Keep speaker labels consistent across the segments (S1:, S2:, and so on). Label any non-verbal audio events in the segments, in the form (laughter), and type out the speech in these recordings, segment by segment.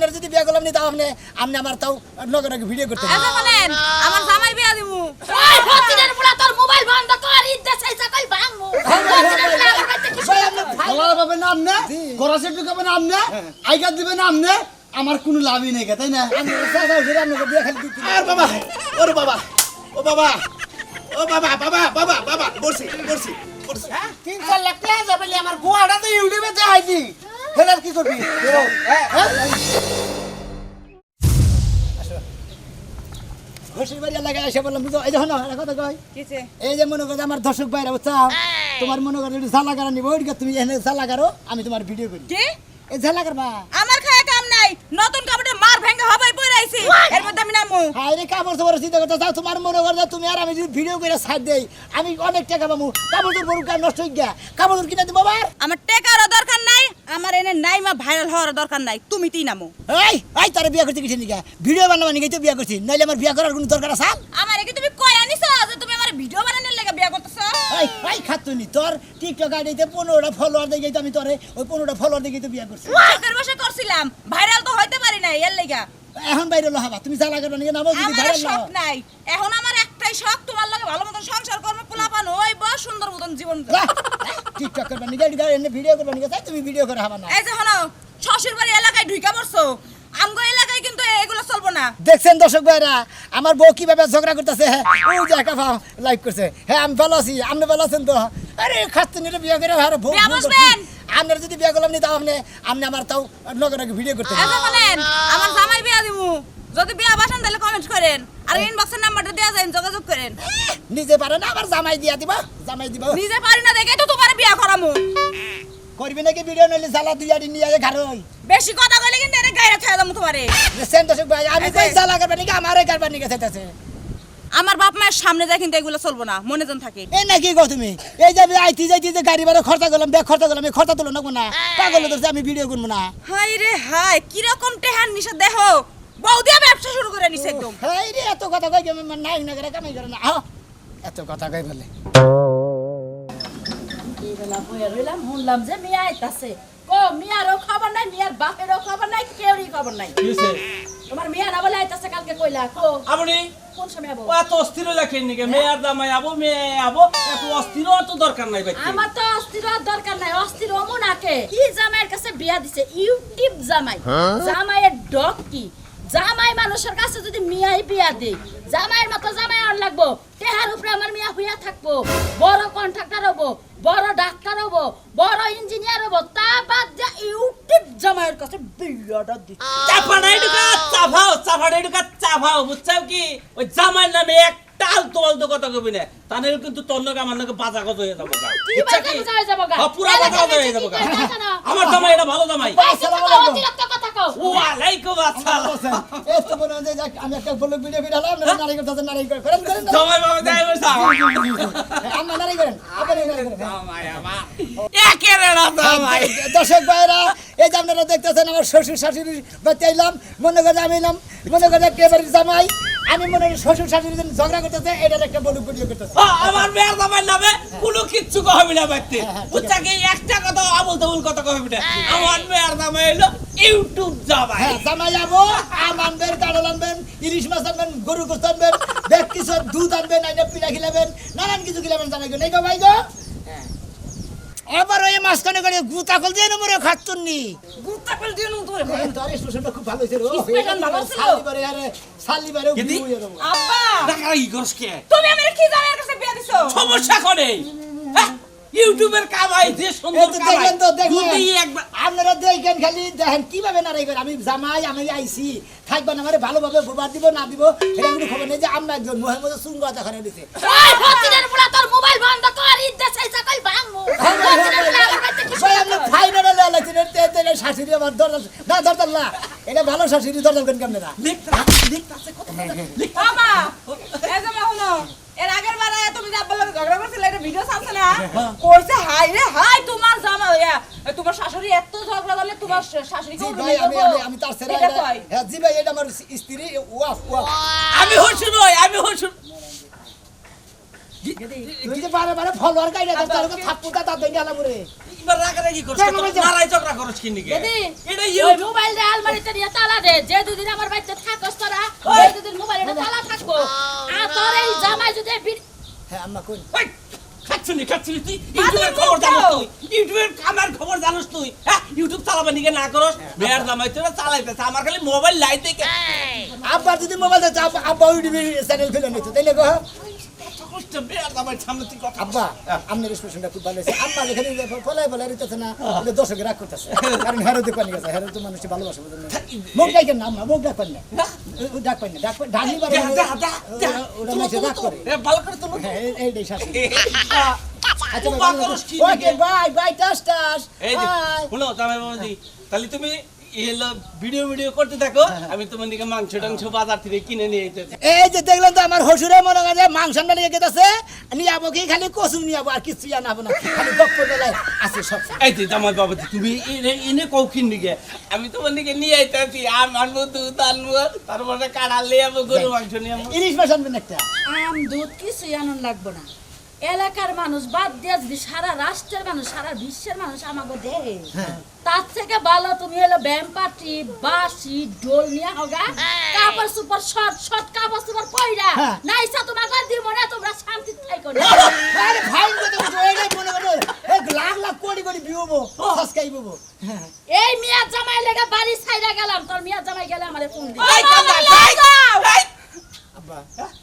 S1: আপনার যদি বিয়ে করলাম নি তাও আপনি আপনি আমার তাও নগে নগে ভিডিও করতে
S2: এসে বলেন আমার জামাই বিয়া দিমু।
S3: তোর মোবাইল বন্ধ কর ইদ্দে সকল ভাঙমু
S1: আপনি
S4: পাবেন না আপনি খাবেন আপনি আইকার দিবেন আমার কোনো লাভই নেই তাই না?
S1: আমি আপনাকে বিয়ে খালি দিচ্ছি
S5: আর বাবা ওরে বাবা ও বাবা ও বাবা বাবা বাবা বাবা বসি বসি বসি
S1: তিন চার লাখ টাকা যাবে আমার গোয়াটা তো ইউটিউবে দেখাইছি। ফেরার কি করবি? ঘষির বাড়ি এলাকায় এসে বললাম বুঝো এই যে হনো কথা
S2: কয়
S1: এই যে মনে করো আমার দর্শক ভাইরা চাও তোমার মনে করো নিবো তুমি এখানে আমি তোমার ভিডিও করি। এই
S2: আমার খায় কাম নাই নতুন ভেঙে হবাই এর মধ্যে আমি নামু
S1: হাই রে কাপড় চোপড় চিন্তা করতে চাও তোমার মনে করো তুমি আর আমি যদি ভিডিও করে সাইড দেই আমি অনেক টাকা পাবো। কাপড় চোপড় কার নষ্ট হয়ে গিয়া। কাপড় চোপড় কিনে দেবো আবার?
S2: আমার টেকারও দরকার নাই আমার এনে নাই মা ভাইরাল হওয়ার দরকার নাই তুমি তুই নামো।
S1: এই এই তারে বিয়ে করতে কিছু নিকা? ভিডিও বানাবা নিকে তো বিয়ে করছি। নাইলে আমার বিয়ে করার কোনো দরকার আছে?
S2: আমার কি তুমি কই আনিছো যে তুমি আমার ভিডিও বানানোর লাগা বিয়া করতেছো?
S1: এই এই খাতুনি তোর টিকটক আইডিতে পনেরোটা ফলোয়ার দেখে তো আমি তোরে ওই পনেরোটা ফলোয়ার দেখে তো বিয়ে করছি।
S2: বসে করছিলাম। ভাইরাল তো হইতে পারি নাই এর লাগা।
S1: এখন বাইরে লো হবা তুমি জ্বালা করবা নিকে নামো যদি ভাইরাল
S2: শখ নাই। এখন আমার একটাই শখ তোমার লগে ভালো মতন সংসার করব পোলাপান ওই বস সুন্দর মতন জীবন
S1: টিকটক করবা নিকে এনে ভিডিও করবা নিকে তাই তুমি ভিডিও করে হবা না
S2: এই যে হলো শ্বশুর বাড়ি এলাকায় ঢুইকা পড়ছো। আমগো এলাকায় কিন্তু এগুলো চলবো না।
S1: দেখছেন দর্শক ভাইরা আমার বউ কীভাবে ঝগড়া করতেছে হ্যাঁ? ওই যে একা লাইক করছে। হ্যাঁ আমি ভালো আছি আপনি ভালো আছেন তো? আরে খাতুনির বিয়ে করে আরে ভুল
S2: বসবেন।
S1: আপনার যদি বিয়ে করলাম নি তাও আপনি আপনি আমার তাও নগে নগে ভিডিও করতে
S2: এই বলেন আমার জামাই বিয়া দিমু। যদি বিয়া বাসেন তাহলে কমেন্ট করেন। আর ইনবক্সের নাম্বারটা দেওয়া যায় যোগাযোগ করেন।
S1: নিজে পারে না আবার জামাই দিয়া দিবা জামাই দিব।
S2: নিজে পারি না দেখে তো তোমার বিয়া করামু।
S1: করবি নাকি ভিডিও নইলে জ্বালা দুই আড়ি নিয়ে ঘর
S2: বেশি কথা কইলে কিন্তু এর গায়ে ছায়া দামু তোমারে।
S1: সেন দর্শক ভাই আমি কই জ্বালা করবে নাকি? আমারে করবার নিকে চাইতেছে
S2: আমার বাপ মায়ের সামনে যায় কিন্তু এগুলো চলবো না মনে জন থাকে।
S1: এই নাকি গো তুমি? এই যে আইতি যাইতি যে গাড়ি ভাড়া খরচা করলাম ব্যাগ খরচা করলাম এই খরচা তুলো না না। পাগল ধরছে আমি ভিডিও করব না।
S2: হাই রে হাই কীরকম টেহান নিশা দেহ। বউ দিয়া ব্যবসা শুরু করে নিছে একদম।
S1: হাই রে এত কথা কই কেমন নাই না করে কামাই করে না। আহ, এত কথা কই বলে।
S3: এই বেলা বইয়া রইলাম শুনলাম যে মিয়া আইতাছে। কো মিয়ারও খবর নাই মিয়ার বাপেরও খবর নাই কেউরই খবর নাই। তোমার মিয়ার আবার আইতাছে কালকে কইলা কো।
S6: আপনি
S3: কোন সময় আবো?
S6: এত অস্থির লাগেন নাকি? মেয়ার দামাই আবো মেয়ে আবো এত অস্থির তো দরকার নাই ভাই
S3: আমার তো অস্থির দরকার নাই অস্থির হমু নাকে। কি জামাইয়ের কাছে বিয়া দিছে? ইউটিউব জামাই। জামাইয়ের ডক কি? জামাই মানুষের কাছে যদি মিয়াই বিয়া দেই জামাইয়ের মতো জামাই আর লাগবো তেহার উপরে আমার মিয়া হইয়া থাকব বড় কন্ট্রাক্টর হব বড় ডাক্তার হব বড় ইঞ্জিনিয়ার হব তা বাদ দিয়া ইউটিউব জামাইয়ের কাছে বিয়াটা দি
S6: চাপাড়াই ঢুকা চাফাও চাপাড়াই ঢুকা চাফাও বুঝছাও কি ওই জামাই নামে একটা আলতো আলতো কথা কবি না তাহলে কিন্তু তোর নাকি আমার নাকি বাজা কথা হয়ে যাব?
S3: হয়ে?
S6: হ্যাঁ, পুরা বাজা কথা হয়ে যাব
S3: না?
S6: আমার জামাই এটা ভালো জামাই
S3: কথা
S6: ওয়ালাইকুম আসসালাম।
S1: এই তো হয় যে যাক, আমি একটা বলক ভিডিও করে হলাম না নারী করতেছেন নারী করেন করেন করেন।
S6: বাবা যাই বসা
S1: আমরা নারী করেন। আপনি নারী করেন।
S6: জামাই আমার একেরে না
S1: দর্শক ভাইরা এই যে আপনারা দেখতেছেন আমার শ্বশুর শাশুড়ি বাচ্চা এলাম। মনে করে আমি এলাম। মনে করে জামাই। আমি মনে করি শ্বশুর শাশুড়ি ঝগড়া করতেছে এটার একটা বলুক ভিডিও করতেছে।
S6: আমার মেয়ের জামাই নামে কোনো কিচ্ছু কহবি না বাইতে বুঝছা একটা কথা আবল তাবল কথা কহবি না। আমার মেয়ের জামাই হলো ইউটিউব জামাই।
S1: হ্যাঁ জামাই যাব আম আনবেন কাঁড়ল আনবেন ইলিশ মাছ আনবেন গরু গোস্ত আনবেন কিছু দুধ আনবেন আইনে পিঠা খিলাবেন নানান কিছু খিলাবেন জামাই গো। নেই গো ভাই গো? আবার ওই মাঝখানে করে গুতা কল দিয়ে নম্বরে খাচ্ছুননি
S2: গুত্তা কল দিও নু তোরে
S1: তার স্টেশনটা খুব ভালো
S2: স্টেশন ভালো ছিল?
S1: সালিবারে আরে সালিবারে
S6: কেদি?
S2: আব্বা!
S6: টাকা ই কে?
S2: তুমি আমার কি জামাইয়ের কাছে বিয়া দিছো?
S6: সমস্যা করে? হ্যাঁ? ইউটিউবের কামাই যে সুন্দর
S1: তো
S6: কামাই। একবার
S1: আপনারা দেখেন খালি দেখেন কীভাবে নারাই করে। আমি জামাই আমি আইছি থাকবেন আমার ভালোভাবে বোবার দিব না দিব এটা কোনো খবর নেই যে আমরা একজন মোহাম্মদ সুঙ্গ দিছে।
S3: ওই হতিনের বুড়া তোর মোবাইল বন্ধ কর ইদ্দে সকল ভাঙমু হতিনের বুড়া আমার কাছে কি
S1: ভাই আপনি ফাইনালে এতে শাশুড়ি আমার দরজা না দরজা না। এটা ভালো শাশুড়ি দরজা করেন কেমন না?
S6: লিখতে লিখতে আছে কত
S2: বাবা এই যে মাহুনো এর আগের বারে তুমি যা বললে ঝগড়া করছিলে এটা ভিডিও ছাড়ছে না? কইছে হাই রে হাই তোমার জামা ইয়া তোমার শাশুড়ি এত ঝগড়া করলে তোমার শাশুড়ি
S1: জি ভাই আমি আমি আমি তার সেরা হ্যাঁ জি ভাই এটা আমার স্ত্রী ওয়াফ ওয়াফ।
S6: আমি হইছি আমি হইছি
S1: তুই যে বারে বারে ফলোয়ার গাইডা তার তার থাপ্পুটা তার দেঙ্গা লাগরে
S6: এবার রাগারাগি করছ
S1: কেন বলছো?
S6: নারাই ঝগড়া করছ কি নিকে?
S3: দিদি
S6: এটা ইউটিউব
S3: মোবাইল রে আলমারিতে নিয়ে তালা দে যে দুদিন আমার বাড়িতে থাকস তোরা ওই দুদিন মোবাইলটা তালা থাকব। আর তোর এই জামাই যদি
S1: হ্যাঁ আম্মা কোন
S6: ওই, খাচ্ছুনি, খাচ্ছুনি, তুই? ইউটিউবের খবর জানোস তুই? ইউটিউবের আমার খবর জানোস তুই? হ্যাঁ, ইউটিউব চালাবার নিকে না করস? মেয়ের জামাই তোরা চালাইতেছে, আমার খালি মোবাইল দেখে
S1: আব্বা যদি মোবাইল আব্বা আব্বা ইউটিউবে চ্যানেল খুলে নিত তাইলে গো
S6: কষ্ট, মেয়ের জামাই সামনে তুই কথা
S1: আব্বা আপনার এক্সপ্রেশনটা খুব ভালো হয়েছে। আম্মা যেখানে ফলাই ফলাই রিতেছে না ওটা দর্শকে রাগ করতেছে। কারণ হেরো দোকান গেছে? হেরো তো মানুষ ভালোবাসে বুঝলেন না। মুখ ডাকেন না আম্মা মুখ ডাক পান না ডাক পান না। ডাক পান ঢাকনি পারে
S6: যা, যা, যা, যা।
S1: ওটা মাঝে ডাক করে।
S6: ভালো করে তোলো।
S1: এইটাই শাসন আচ্ছা
S6: খুব
S1: ভাই,
S6: বাকরস কি
S1: ওকে বাই বাই টাস টাস।
S6: এই শুনো, জামাই বাবাজি, তাহলে তুমি এলো ভিডিও ভিডিও করতে থাকো। আমি তোমার দিকে মাংস টাংস বাজার থেকে কিনে নিয়ে যেতে
S1: এই যে দেখলেন তো আমার হসুরে মনে করে মাংস নিয়ে গেছে নিয়ে যাব কি খালি কচু নিয়ে যাব আর কিছু আনাবো না খালি গপ্প বেলায় আছে সব।
S6: এই যে জামাই বাবাজি তুমি এনে কৌখিন দিকে। আমি তোমার দিকে নিয়ে আইতেছি আর আনব দুধ আনব তারপরে কাড়া লিয়ে যাব গরু মাংস নিয়ে
S1: ইলিশ মাছ আনবেন একটা?
S3: আম দুধ কিছুই আনন্দ লাগবো না। এলাকার মানুষ বাদ দিয়ে যদি সারা রাষ্ট্রের মানুষ সারা বিশ্বের মানুষ আমাকে দেয় তার থেকে ভালো তুমি হলো ব্যায়াম পার্টি বাসি ডোল নিয়ে হোগা কাপড় সুপার শর্ট শর্ট কাপড় সুপার পয়রা
S1: হ্যাঁ।
S3: নাইসা তোমাকে দিব না তোমরা শান্তি থাইকো না।
S1: আরে ভাই মনে করে এক লাখ লাখ কোটি কোটি বিউবো
S3: এই মিয়া জামাই লেগে বাড়ি ছাইরা গেলাম তোর মিয়া জামাই গেলে আমারে ফোন দি
S1: আব্বা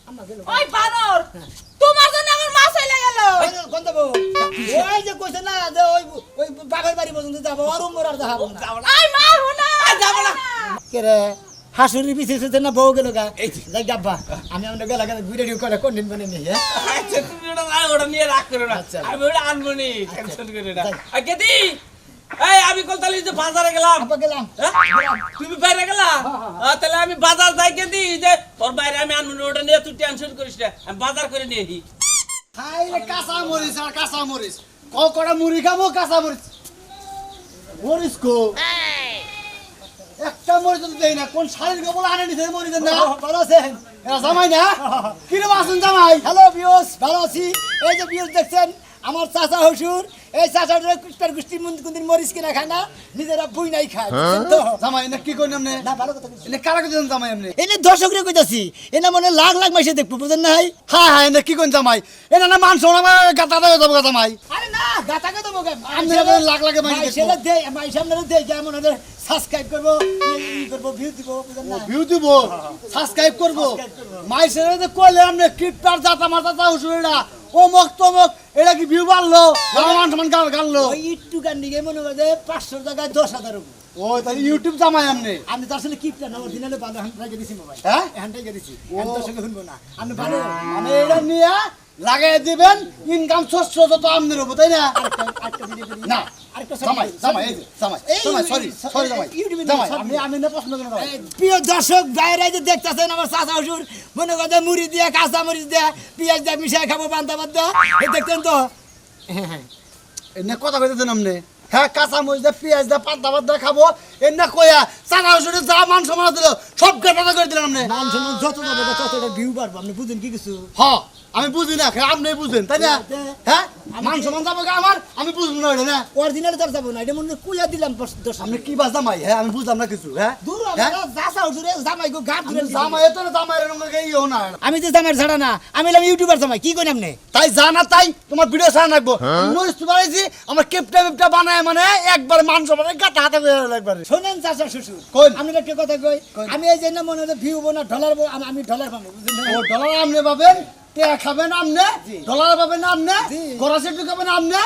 S1: আম্মা গেল
S2: ওই বানর তোমার জন্য আমার মাছ হইলে গেল
S1: কোন দেবো ওই যে কইছে না যে ওই ওই বাড়ি পর্যন্ত যাব আর উমর আর যাব না।
S6: যাব।
S1: কে রে হাসুরি না বউ গেল গা। গাব্বা আমি আমরা গেলা গেলা ঘুরে ঘুরে করে কোন দিন বনে নিয়ে হ্যাঁ?
S6: আচ্ছা তুমি ওটা না ওটা নিয়ে রাগ করো না।
S1: আচ্ছা।
S6: আমি ওটা আনব নি টেনশন করে না। কেদি এই আমি কলতালি যে বাজারে গেলাম।
S1: গেলাম।
S6: হ্যাঁ? তুমি বাইরে গেলা? আহ, তাহলে আমি বাজার যাই কেদি যে তোর বাইরে আমি আনব ওটা নিয়ে তুই টেনশন করিস না। আমি বাজার করে নিয়ে আসি
S4: খাইলে কাঁচা মরিচ আর কাঁচা মরিচ ক কটা মুড়ি খাব? কাঁচা মরিচ মরিচ কো? একটা মরিচ তো দেই না কোন শাড়ির গোবল আনে নিছে মরিচ না? (laughs)
S1: ভালো আছেন।
S4: এরা জামাই না? কিরম আছেন জামাই?
S1: হ্যালো বিয়স। ভালো আছি। এই যে বিয়স দেখছেন আমার চাচা হসুর এই চাচা কুষ্টার গোষ্ঠী কোনদিন মরিচ কিনা খায় না নিজেরা বুই নাই খায়। তো
S4: জামাই এনে কি করেন আপনি
S1: না ভালো কথা
S4: এনে কারা কেজন জামাই আপনি
S1: এনে দর্শকরে কইতাছি এনে মনে লাখ লাখ মাসে দেখব বুঝেন না
S4: হ্যাঁ হ্যাঁ এনে কি করেন জামাই? এনে না মান শোনা গাতা দেওয়া যাব জামাই।
S1: আরে না গাতা বলবে
S4: আপনি আবার লাখ লাখে দেখব।
S1: সেটা দেই মাই সামনে দেই যেমন ওদের সাবস্ক্রাইব করব ই করব ভিউ দিব বুঝেন না
S4: ভিউ দিব? সাবস্ক্রাইব করব?
S1: Subscribe করব।
S4: মাই সেরে যে কইলে আপনি কিটপার জাতা মাতা তা উসুরিটা ও মক তমক এটা কি ভিউ বাড়লো? মান সমান গাল গাললো।
S1: ওই ইট্টু গান্ডিকে মনে করে যে পাঁচশো জায়গায় দশ হাজার।
S4: ও তাহলে ইউটিউব জামাই আমনে
S1: আমি তো আসলে কিপটা না অরিজিনালে ভালো হ্যান্ড দিছি মোবাইল।
S4: হ্যাঁ?
S1: হ্যান্ড দিছি। আমি দর্শকে শুনব না। আমি ভালো?
S4: মানে এটা নিয়ে লাগাই দিবেন ইনকাম সোর্স যত আমনের হব তাই না? না
S1: প্রিয় দর্শক বাইরে যে দেখতেছেন আমার চাচা মনে মুড়ি দিয়ে কাঁচা দিয়ে পেঁয়াজ দিয়ে খাব বান্ধা বান্ধা এই দেখতেন তো?
S4: এনে কথা কইতেছেন আপনি। হ্যাঁ কাঁচা মরিচ দিয়ে পেঁয়াজ দিয়ে পাতা পাতা খাব। এনে কইয়া চানা হুসুরে যা মান সমান দিল সব কেটে করে আপনি।
S1: মান সম্মান যত যাবে ভিউ পারব আপনি বুঝেন কি কিছু?
S4: হ আমি বুঝি না আপনি বুঝেন তাই না? হ্যাঁ মান সমান যাব গা আমার আমি বুঝব না ওটা না?
S1: অরিজিনাল তার যাব না এটা মনে হয় কুইয়া দিলাম দর্শক
S4: আপনি কি বাস জামাই? হ্যাঁ আমি বুঝলাম না কিছু হ্যাঁ
S1: দূর
S4: হ্যাঁ?
S1: চাচা শ্বশুরে জামাই গো গাপ
S4: আপনি
S1: ধরে
S4: জামাই এত না জামাই এরকম ইয়েও না।
S1: আমি তো জামাই ছাড়া না আমি হলাম ইউটিউবার জামাই কি করেন আপনি?
S4: তাই জানা তাই তোমার ভিডিও সারা রাখব। মরিচ তো বানাইছি আমার কেপটা মেপটা বানায় মানে একবার মান সমান গাটা হাতে করে একবারে।
S1: শোনেন চাচা শ্বশুর
S4: কই?
S1: আমি একটা কথা কই আমি এই জন্য মনে হয় ভিউ বোনা ডলার আমি ডলার পাবো
S4: ও ডলার আমনে পাবেন? টেয়া খাবেন আমনে?
S1: জি।
S4: ডলার পাবেন আমনে?
S1: জি।
S4: গড়া আমনে?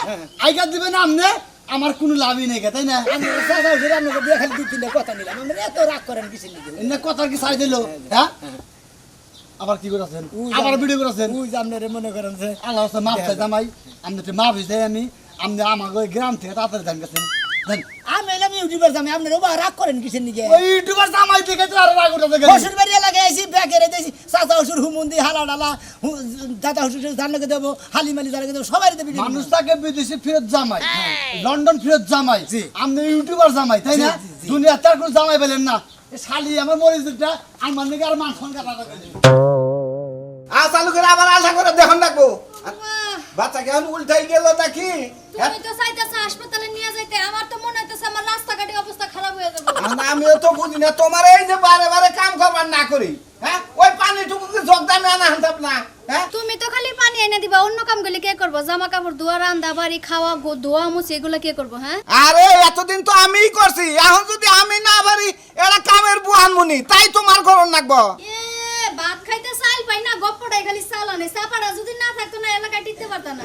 S4: আইকার দিবেন আমনে? আমার কোনো লাভই নেই তাই না?
S1: আমি চাচা শ্বশুর আপনাকে দিয়ে খালি দুই তিনটা কথা নিলাম। আমরা এত রাগ করেন কিছু নিয়ে
S4: এনে কথা কি চাই দিল? হ্যাঁ আবার কি করেছেন? আবার ভিডিও করেছেন?
S1: ওই যে আপনারা মনে করেন যে
S4: আল্লাহ হচ্ছে মাফ চাই জামাই। আপনি তো মাফ হয়েছে আমি। আপনি আমাকে ওই গ্রাম থেকে তাড়াতাড়ি ধান গেছেন।
S1: আমি এলাম ইউটিউবার জামাই আপনারা বা রাগ করেন কিছু নিয়ে
S4: ওই ইউটিউবার জামাই দেখে তো আরও রাগ উঠাতে গেল
S1: শ্বশুর বাড়ি এলাকায় ব্যাগেরে দিয়েছি। চাচা হুমুন হুমুন্দি হালা ডালা দাদা শ্বশুর ধানকে দেবো হালিমালি জানাকে দেবো সবাই দেবে
S4: মানুষ তাকে বিদেশে ফেরত জামাই। লন্ডন ফেরত জামাই। আপনি ইউটিউবার জামাই তাই না। দুনিয়া তার কোনো জামাই পেলেন না। শালি আমার মরিচটা আমার নাকি আর মাংস কাটা
S5: আ চালু করে আবার আশা করে দেখুন রাখব বাচ্চা কেমন উল্টাই গেল নাকি
S7: তুমি তো চাইতেছ হাসপাতালে নিয়ে যাইতে আমার তো মনে হইতেছে আমার রাস্তাঘাটে অবস্থা খারাপ হয়ে যাবে।
S5: আমিও তো বুঝি না তোমার এই যে বারে বারে কাম করবার না করি হ্যাঁ? ওই পানিটুকু আনা না হ্যাঁ?
S7: তুমি তো খালি পানি এনে দিবা অন্য কামগুলি কে করব? জামা কাপড় ধোয়া রান্দা বাড়ি খাওয়া ধোয়া মুছি এগুলো কে করব হ্যাঁ?
S5: আরে এতদিন তো আমিই করছি এখন যদি আমি না পারি এটা কামের বুয়ান মুনি তাই তোমার করণ লাগবো।
S7: পাই না খালি যদি না থাকতো না এলাকায় টিকতে পারতো না।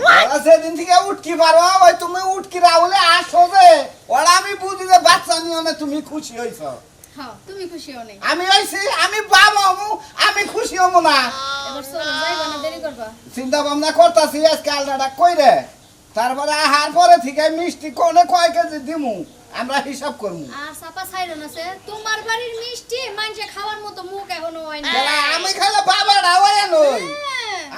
S5: সেদিন থেকে উঠকি পারো ওই তুমি উঠকি রাহুলে আসো যে। ওরা আমি বুঝি যে বাচ্চা না তুমি খুশি হইছ।
S7: হ্যাঁ তুমি খুশি হও নাই।
S5: আমি হইছি আমি বাবা হমু আমি খুশি হমু না।
S7: এবার চলো যাইবা না দেরি করবা।
S5: চিন্তা ভাবনা করতাছি আজকে আলদাটা কই রে তারপরে আহার পরে থেকে মিষ্টি কোনে কয় কেজি দিমু আমরা হিসাব
S7: আর ছাইরন আছে তোমার বাড়ির মিষ্টি মানুষে খাওয়ার মতো মুখ এখনও হয় না
S5: আমি বাবা।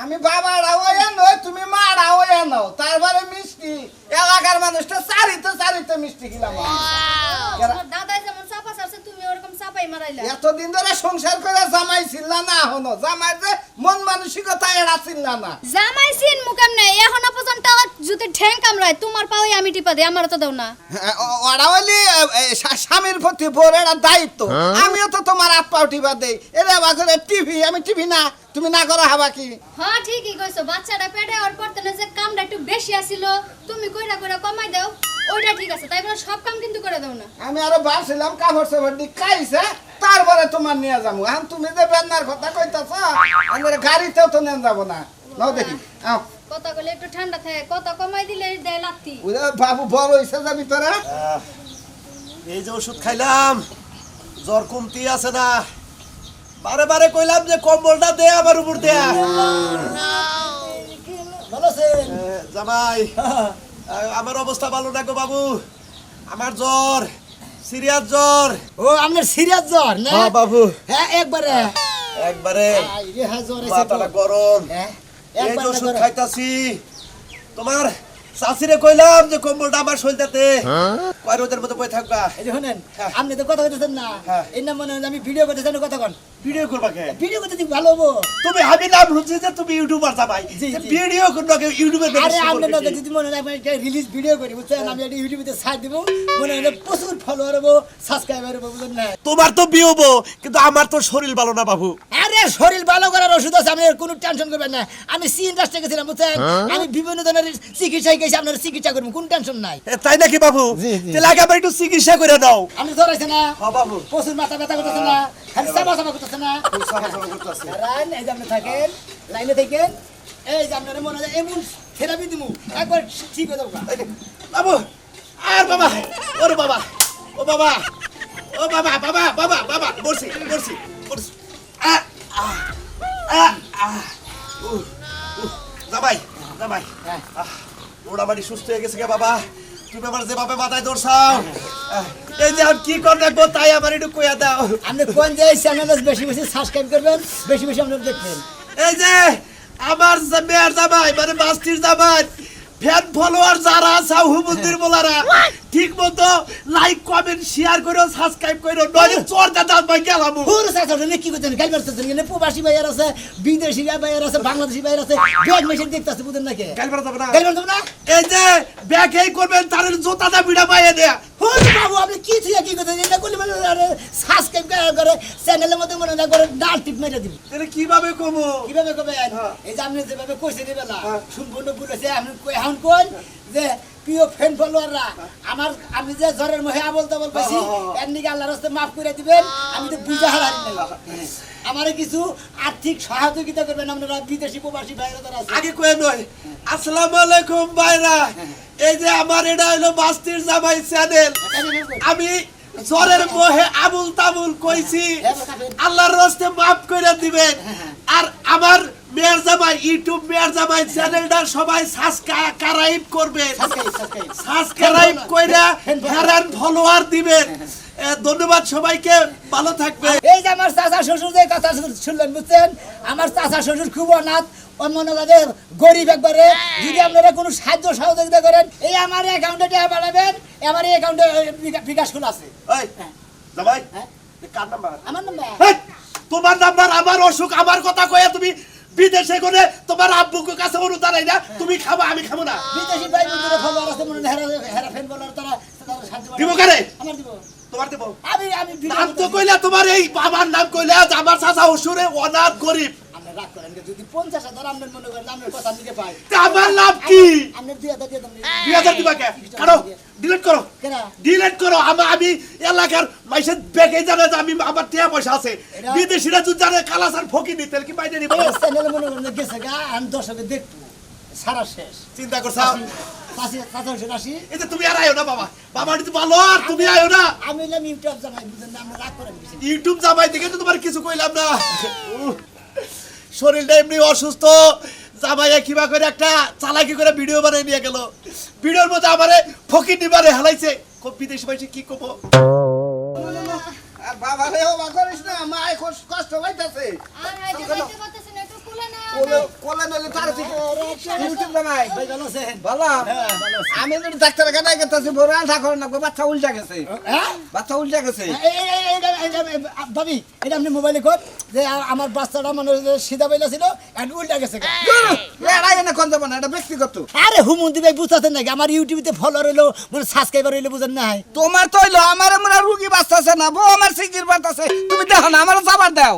S5: আমি বাবা রাওয়া নই তুমি মা রাওয়া নও। তারপরে মিষ্টি। এলাকার মানুষটা চারিতে চারিতে মিষ্টি খেলাম
S7: দাদাই যেমন চাপা তুমি ওরকম চাপাই মারাইলা।
S5: এতদিন ধরে সংসার করে জামাই ছিল না হনো জামাই যে মন মানসিকতা এড়া ছিল না।
S7: জামাই সিন মুকাম নাই এখনও পর্যন্ত আমার জুতে ঠ্যাং কামড়ায় তোমার পাওই আমি টিপা দিই আমার তো দাও না।
S5: হ্যাঁ, ওরা স্বামীর প্রতি বোর এটা দায়িত্ব। আমিও তো তোমার আট পাও টিপা দেই। এরে আবার টিভি আমি টিভি না। তুমি না করো হাবা কি?
S7: হ্যাঁ ঠিকই কইছো বাচ্চাটা পেটে আর পড়তে যে কামটা একটু বেশি আছিল। তুমি কইরা কইরা কমাই দাও ওইটা ঠিক আছে তাই বলে সব কাম কিন্তু করে দাও না।
S5: আমি আরও ভাবছিলাম কাপড় চাপড় দি খাইছে তারপরে তোমার নিয়ে যাব। এখন তুমি যে বেন্নার কথা কইতাছ আমার গাড়িতেও তো নিয়ে যাব না। নাও দেখি আও।
S7: কথা কইলে একটু ঠান্ডা থাকে কত কমাই দিলে দেয় লাত্তি।
S5: বুঝলে বাবু বড় হইছে যাবি তোরা
S8: এই যে ওষুধ খাইলাম জ্বর কমতি আছে না। বারে বারে কইলাম যে কম্বলটা দে আমার উপর দেয়া। জামাই আমার অবস্থা ভালো না গো বাবু। আমার জ্বর সিরিয়াস জ্বর।
S1: ও আপনার সিরিয়াস জ্বর না?
S8: হ্যাঁ বাবু।
S1: হ্যাঁ একবারে।
S8: একবারে।
S1: হ্যাঁ
S8: মাথাটা গরম।
S1: হ্যাঁ
S8: এই যে
S1: একবারে
S8: ওষুধ খাইতাছি। তোমার শাশুড়ে কইলাম যে কম্বলটা আমার শরীরটাতে। কয় রোদের মতো বই থাকবা?
S1: এই যে শুনেন। আপনি তো কথা কইতেছেন না। এই না মনে হয় আমি ভিডিও করতেছেন কথা কন।
S8: ভিডিও করবা কে?
S1: ভিডিও করতে দিক ভালো হব।
S8: তুমি আমি নাম শুনছি যে তুমি ইউটিউবার জামাই।
S1: জি,
S8: যে
S1: জি।
S8: ভিডিও করবা কে? ইউটিউবে
S1: আরে আপনি না যদি মনে হয় একটা রিলিজ ভিডিও করি বুঝছেন? আমি একটা ইউটিউবে সাইড দিব মনে হয় প্রচুর ফলোয়ার হব সাবস্ক্রাইবার হব বুঝলেন না?
S8: তোমার তো বিয়ে হব কিন্তু আমার তো শরীর ভালো না বাবু।
S1: আরে শরীর ভালো করার ওষুধ আছে আপনি কোনো টেনশন করবেন না। আমি সি ইন্ডাস্ট্রি গেছিলাম বুঝছেন? আমি বিভিন্ন ধরনের চিকিৎসায় গেছি আপনার চিকিৎসা করব কোন টেনশন নাই।
S8: তাই নাকি বাবু। তাহলে আগে আমার একটু চিকিৎসা করে দাও
S1: আমি ধরাইছে না?
S8: হ্যাঁ বাবু।
S1: প্রচুর মাথা ব্যথা করতেছে না? খালি চাপা চাপা করতেছে না? রান এই যে আপনি থাকেন লাইনে থাকেন। এই যে আপনার মনে হয় এমন থেরাপি দিমু একবার ঠিক হয়ে যাব
S8: বাবু আর বাবা ওরে বাবা ও বাবা ও বাবা বাবা বাবা বাবা বসি বসি বসি আ আ আ আ উ, উ, জামাই জামাই। আহ, মোটামুটি সুস্থ হয়ে গেছে গে বাবা। তুমি আমার যেভাবে মাথায় দৌড়ছাও এই যে আমি কি করে রাখব তাই আমার একটু কইয়া দাও।
S1: আপনি কোন যে চ্যানেলে বেশি বেশি সাবস্ক্রাইব করবেন বেশি বেশি আপনারা দেখবেন।
S8: এই যে আমার মেয়ের জামাই মানে মাস্টির জামাই ফ্যান ফলোয়ার যারা আছে হুবুদ্দির বলারা ঠিক মতো লাইক কমেন্ট শেয়ার করো সাবস্ক্রাইব করো নয় চোর দাদা ভাই গেলাম
S1: পুরো চাষা কি করতেন গাইবার চাচ্ছেন এখানে প্রবাসী ভাইয়ার আছে বিদেশি ভাইয়ার আছে বাংলাদেশি ভাইয়ার আছে ব্যাগ মেশিন দেখতেছে বুঝেন নাকি?
S8: গাইবার যাবে না।
S1: গাইবার দেবো না?
S8: এই যে ব্যাগ এই করবেন তার জোতাটা বিড়া পাইয়ে দেয়া।
S1: হুন বাবু আপনি কি থুয়া কি করতেন এটা করলে মানে আরে সাবস্ক্রাইব করে চ্যানেলের মধ্যে মনে হয় করে ডাল টিপ মেরে দিবি।
S8: তাহলে কীভাবে কমো?
S1: কীভাবে কবে এই যে আপনি যেভাবে কইছেন এবেলা সম্পূর্ণ ভুল হয়েছে আপনি কই এখন কোন যে প্রিয় ফ্রেন্ড ফলোয়াররা আমার আমি যে জ্বরের মহে আবল তাবল পাইছি এর নিকে আল্লাহর রাস্তায় মাফ করে দিবেন আমি তো বুঝা হারানি নাই। আমারে কিছু আর্থিক সহযোগিতা করবেন আপনারা বিদেশি প্রবাসী ভাইরা আছে।
S8: আগে কয়ে নয় আসসালামু আলাইকুম ভাইরা। এই যে আমার এটা হলো মাস্তির জামাই চ্যানেল আমি জ্বরের মোহে আবুল তাবুল কইছি আল্লাহর রাস্তে মাফ করে দিবেন। আর আমার মেয়ের জামাই ইউটিউব মেয়ের জামাই চ্যানেলটা সবাই সাবস্ক্রাইব করবেন সাবস্ক্রাইব কইরা হেরান ফলোয়ার দিবেন। ধন্যবাদ সবাইকে ভালো থাকবে
S1: এই যে আমার চাচা শ্বশুর যে কথা শুনলেন বুঝছেন? আমার চাচা শ্বশুর খুব অনাথ অন্যদের গরিব একবারে। যদি আপনারা কোনো সাহায্য সহযোগিতা করেন এই আমার অ্যাকাউন্টে টাকা পাঠাবেন আমার এই অ্যাকাউন্টে বিকাশ খোলা আছে।
S8: জামাই
S1: হ্যাঁ?
S8: কার নাম্বার
S1: আমার নাম্বার
S8: তোমার নাম্বার আমার অসুখ আমার কথা কয়ে তুমি বিদেশে করে তোমার আব্বুকে কাছে অনুদান না তুমি খাব আমি খাব না
S1: বিদেশি ভাই বন্ধুরা আছে মনে হেরা হেরা বলার তারা।
S8: দিব কারে?
S1: আমার দিব
S8: তোমার দেব
S1: আমি আমি
S8: নাম তো কইলা তোমার এই বাবার নাম কইলা আমার চাচা অসুরে অনাথ গরিব
S1: রাগ করেন না, যদি পঞ্চাশ হাজার আপনার মনে করেন আপনার কথা দিকে পাই।
S8: তা আমার লাভ কি?
S1: আপনার দুই হাজার দিয়ে দাম
S8: দুই হাজার দিবা কে? কারও ডিলিট করো।
S1: কেনা?
S8: ডিলিট করো। আমি আমি এলাকার মাইসের ব্যাগে জানে যে আমি আমার টিয়া পয়সা আছে।
S1: এটা-
S8: বিদেশিরা যদি জানে কালাসার ফকি নিতে কি বাইরে নিব?
S1: চ্যানেলে মনে করেন যে গেছে গা আমি দর্শকে দেখব। সারা শেষ।
S8: চিন্তা করছ?
S1: পাঁচি পাঁচশো আশি
S8: এই যে তুমি আর আয়ো না বাবা। বাবা ভালো আর তুমি আয়ো না।
S1: আমি ইউটিউব জামাই বুঝেন আমরা রাগ করেন কিছু
S8: ইউটিউব জামাই দিকে তো তোমার কিছু কইলাম না। (laughs) শরীরটা এমনি অসুস্থ। জামাইয়া কিবা করে একটা চালাকি করে ভিডিও বানিয়ে নিয়ে গেল। ভিডিওর মধ্যে আমারে ফকির নিবারে হেলাইছে। খুব বিদেশ ভাইছে কি কব?
S5: আর বাবা রে ও করিস না মা কষ্ট কষ্ট হইতাছে
S7: আর হাইতে পাইতে পারতেছ না না
S1: ভালো
S5: আমি ডাক্তার কাছে গেতেছি বড় না বাচ্চা উল্টা গেছে।
S1: হ্যাঁ?
S5: বাচ্চা উল্টা গেছে।
S1: এটা আপনি মোবাইলে কর যে আমার বাচ্চাটা মানে সিধা বাইলা ছিল উল্টা গেছে। গা।
S5: এড়াই না কোন যাব না এটা ব্যক্তিগত।
S1: আরে হুমন্দি ভাই বুঝতেছেন নাকি আমার ইউটিউবে ফলোয়ার হইল মানে সাবস্ক্রাইবার হইল বুঝেন নাই।
S5: তোমার তো হইল আমার মনে রুগী বাঁচতেছে না বউ আমার সিকির বাঁচতেছে তুমি দেখো না আমার যাবার দাও।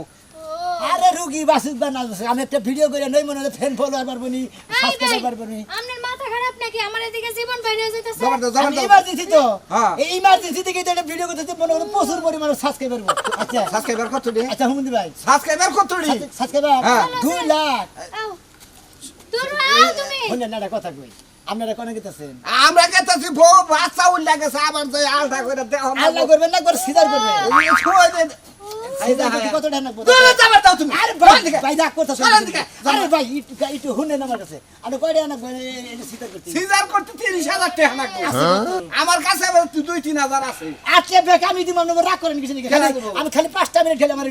S1: আরে রুগী বাসুক বা না আমি একটা ভিডিও করে নই মনে হয় ফ্যান ফলোয়ার পারব নি
S7: হাই
S1: সাবস্ক্রাইবার পারব নি।
S7: আপনার মাথা খারাপ নাকি? আমার এদিকে জীবন বাইরে যাইতেছে।
S5: যাবার দাও যাবার দাও।
S1: ইমার্জেন্সি তো।
S5: হ্যাঁ।
S1: এই ইমার্জেন্সি থেকে তো একটা ভিডিও করতে মনে করেন প্রচুর পরিমাণে সাবস্ক্রাইবার আচ্ছা।
S5: সাবস্ক্রাইবার কত দি
S1: আচ্ছা হুমন্দি ভাই।
S5: সাবস্ক্রাইবার কত দি
S1: সাবস্ক্রাইবার
S5: হ্যাঁ।
S1: দুই লাখ।
S7: আও দূর আও তুমি।
S1: শুনে না কথা কই? আপনারা কোনে গেতেছেন?
S5: আমরা গেতেছি বউ বাচ্চা উল্টা গেছে আবার যে আলটা করে না
S1: আল্লাহ করবেন না করে সিদার করবেন। আমার কাছে।
S5: দুই তিন হাজার আছে।
S1: আমি দিব রাগ করেন কিছু? আমি খালি পাঁচটা মিনিট আমার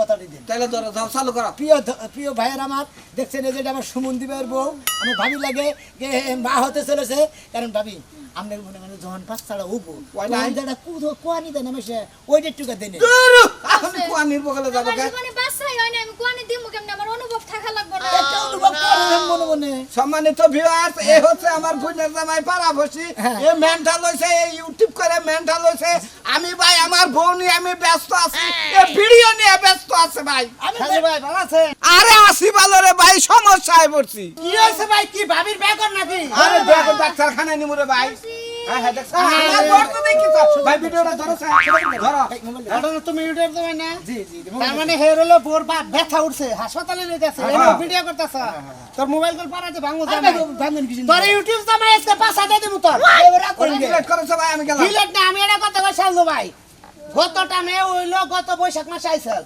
S1: কথা দিন
S5: তাহলে ধরো চালু করো।
S1: প্রিয় প্রিয় ভাইয়ের আমার দেখছেন এই যে আমার সুমন দিবের বউ। আমার ভাবি লাগে মা হতে চলেছে। কারণ ভাবি আমরা মনে মনে যখন উবো
S5: ওই নাই।
S1: তখন যেটা কোয়ানি দেন আমি সে ওইটা টুকা দেন
S5: এখন নির্বকলে যাব
S7: আমার
S5: কে
S7: জীবনে হয় না আমি কোয়ানি দিমু কেমনে? আমার অনুভব থাকা লাগবে না।
S1: একটা অনুভব করেন মনে মনে?
S5: সম্মানিত ভিউয়ার্স এ হচ্ছে আমার জামাই পাড়া বসি।
S1: হ্যাঁ।
S5: এ মেন্টাল হইছে এ ইউটিউব করে মেন্টাল হইছে। আমি ভাই আমার বউ নিয়ে আমি ব্যস্ত আছি। এ ভিডিও নিয়ে ব্যস্ত আছে ভাই।
S1: আমি ভাই ভালো আছে?
S5: আরে আসি ভালো রে ভাই সমস্যায় পড়ছি।
S1: কি হয়েছে ভাই? কি ভাবির বেকর নাকি?
S5: আরে ডাক্তারখানায় নিমু রে ভাই। হ্যাঁ হ্যাঁ দেখছ আমার বর তো দেখি তো ভাই ভিডিওটা ধরো ধরো।
S1: এটা তুমি ইউটিউব দেবে না
S5: জি জি
S1: তার মানে হের হলো বোর বা ব্যথা উঠছে হাসপাতালে নিয়ে গেছে
S5: হ্যাঁ।
S1: এনে ভিডিও করতেছ। তোর মোবাইল কল পারাতে ভাঙো জামাই। ভাঙেন কিছু তোর ইউটিউব জামাই আজকে পাঁচা দিয়ে দিমু তোর। এবারে করি
S5: ডিলেট করেছে আমি
S1: না আমি এটা কথা কই সালদো ভাই। গত টামে হইল গত বৈশাখ মাসে আইছাল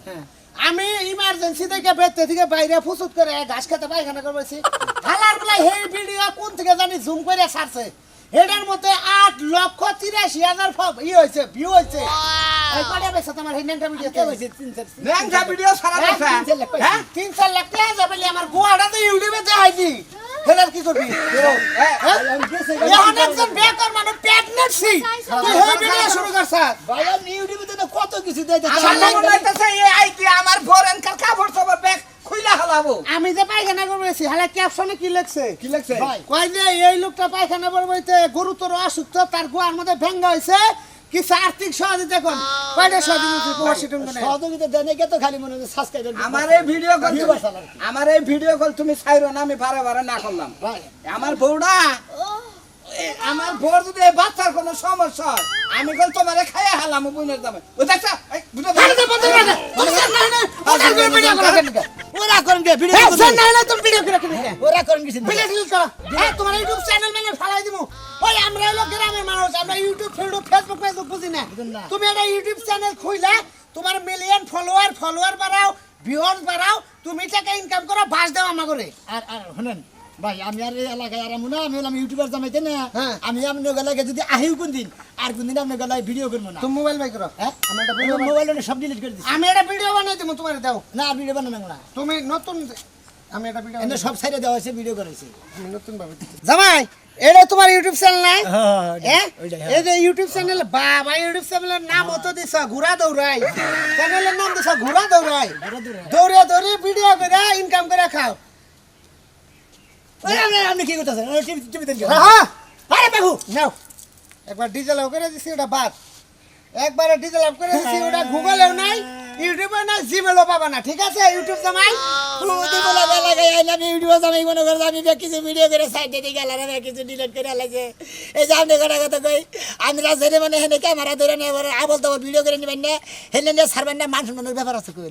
S1: আমি ইমার্জেন্সি থেকে বেতে থেকে বাইরে ফুসুত করে ঘাস খেতে পায়খানা করবেছি হালার বেলায় হেই ভিডিও কোন থেকে জানি জুম করে ছাড়ছে এটার মধ্যে আট লক্ষ তিরাশি হাজার ই হয়েছে ভিউ হয়েছে। তিন চার হ্যাঁ, লাখ হ্যাঁ? টাকা যাবে আমার গোয়াটা তো ইউটিউবে দেখাইনি। হেলার কি করবি? হ্যাঁ? এখন একজন বেকার মানুষ পেট তুই হেই ভিডিও শুরু করছ ভাই আমি ইউটিউবে তো কত কিছু দেই
S5: আমার ফরেন কার কাপড় সবার ব্যাগ
S1: আমি যে পায়খানা করবেছি হালে ক্যাপশনে কি লেখছে
S5: কি লেখছে
S1: কয় যে এই লোকটা পায়খানা করবেছে গুরুতর অসুস্থ তার গোয়ার মধ্যে ভেঙ্গা হয়েছে কিছু আর্থিক সহযোগিতা কোন কয়টা সহযোগিতা প্রবাসী সহযোগিতা দেনে কে তো খালি মনে
S5: আমার এই ভিডিও কল
S1: আমার।
S5: এই ভিডিও কল তুমি ছাইরো না আমি বারে বারে না করলাম।
S1: ভাই।
S5: আমার বউটা এ, আমার বউর যদি বাচ্চার কোনো সমস্যা হয় আমি কল তোমারে খাইয়া হালাম বুনের দামে ও দেখছ
S1: ওরা করেন কে ভিডিও না না তুমি ভিডিও করে কেন ওরা করেন কিছু ভিডিও ডিলিট করো হ্যাঁ তোমার ইউটিউব চ্যানেল মানে ফালাই দিমু ওই আমরা হলো গ্রামের মানুষ আমরা ইউটিউব ফেসবুক ফেসবুক ফেসবুক বুঝি না তুমি একটা ইউটিউব চ্যানেল খুইলা তোমার মিলিয়ন ফলোয়ার ফলোয়ার বাড়াও ভিউয়ার্স বাড়াও তুমি টাকা ইনকাম করো বাস দাও আমাকে আর আর শুনেন ভাই আমি আর এই এলাকায় আর না আমি হলাম ইউটিউবার জামাইতে না। আমি আপনার গলাকে যদি আহিও কোন দিন আর কোন দিন আপনার গলায় ভিডিও করব না।
S5: তুমি মোবাইল বাই করো।
S1: হ্যাঁ? আমি একটা ভিডিও মোবাইল সব ডিলিট করে দিচ্ছি
S5: আমি একটা ভিডিও বানাই দেবো তোমার দাও।
S1: না ভিডিও বানানো না।
S5: তুমি নতুন আমি একটা ভিডিও
S1: এনে সব সাইডে দেওয়া হয়েছে ভিডিও করেছি
S5: নতুন ভাবে জামাই
S9: এটা তোমার ইউটিউব চ্যানেল না
S1: হ্যাঁ,
S9: হ্যাঁ এই যে ইউটিউব চ্যানেল বাবা ইউটিউব চ্যানেলের নাম হতো দিছ ঘুরা দৌড়াই। চ্যানেলের নাম দিছ ঘুরা দৌড়াই। দৌড়ে দৌড়ে ভিডিও করে ইনকাম করে খাও।
S1: আপনি আপনি কি করতেছেন? ওই টিভি টিভি দেন
S9: হ্যাঁ
S1: আরে বাবু!
S9: নাও। একবার ডিজেল অফ করে দিছি ওটা বাদ। একবারে ডিজেল অফ করে দিছি ওটা গুগলেও নাই ইউটিউবে নাই জিমেলও পাবা না ঠিক আছে? ইউটিউব জামাই?
S1: বলা বেলা আমি মনে করে আমি কিছু ভিডিও করে সাইডে দিয়ে কিছু ডিলিট করে আলাইছে। এই যে আপনি কথা কথা কই আমি রাজধানী মানে হেনে ক্যামেরা ধরে এবার আবল তাবল ভিডিও করে নেবেন না হেলে নিয়ে ছাড়বেন না মান সম্মানের ব্যাপার আছে কই